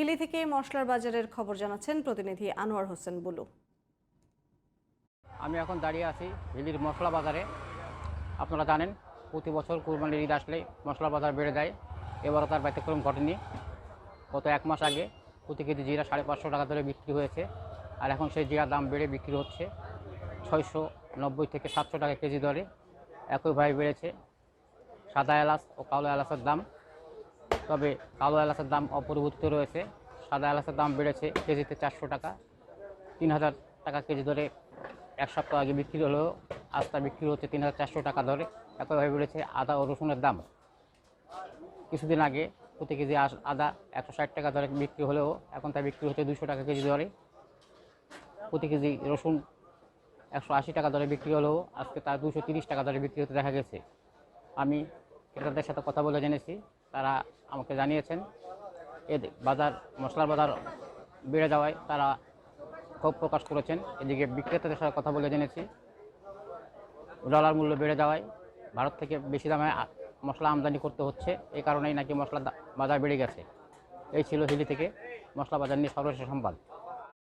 হিলি থেকে মশলার বাজারের খবর জানাচ্ছেন প্রতিনিধি আনোয়ার হোসেন বুলু। আমি এখন দাঁড়িয়ে আছি হিলির মশলা বাজারে। আপনারা জানেন, প্রতি বছর কুরবানির ঈদ আসলে মশলা বাজার বেড়ে যায়। এবারও তার ব্যতিক্রম ঘটেনি। গত এক মাস আগে প্রতি কেজি জিরা সাড়ে পাঁচশো টাকা ধরে বিক্রি হয়েছে। আর এখন সেই জিরার দাম বেড়ে বিক্রি হচ্ছে ছয়শো নব্বই থেকে সাতশো টাকা কেজি দরে। একইভাবে বেড়েছে সাদা এলাচ ও কালো এলাচের দাম। তবে কালো এলাচের দাম অপরিবর্তিত রয়েছে। সাদা এলাচের দাম বেড়েছে কেজিতে চারশো টাকা। তিন হাজার টাকা কেজি ধরে এক সপ্তাহ আগে বিক্রি হলেও আজ তা বিক্রি হচ্ছে তিন হাজার চারশো টাকা ধরে একইভাবে বেড়েছে আদা ও রসুনের দাম। কিছুদিন আগে প্রতি কেজি আদা একশো ষাট টাকা দরে বিক্রি হলেও এখন তা বিক্রি হচ্ছে দুশো টাকা কেজি দরে। প্রতি কেজি রসুন একশো আশি টাকা দরে বিক্রি হলেও আজকে তা দুশো তিরিশ টাকা দরে বিক্রি হতে দেখা গেছে। আমি ক্রেতাদের সাথে কথা বলে জেনেছি। তারা আমাকে জানিয়েছেন। এ বাজার, মশলার বাজার বেড়ে যাওয়ায় তারা ক্ষোভ প্রকাশ করেছেন। এদিকে বিক্রেতাদের সাথে কথা বলে জেনেছি। ডলার মূল্য বেড়ে যাওয়ায় ভারত থেকে বেশি দামে মশলা আমদানি করতে হচ্ছে। এই কারণেই নাকি মশলা বাজার বেড়ে গেছে। এই ছিল হিলি থেকে মশলা বাজার নিয়ে সর্বশেষ সংবাদ।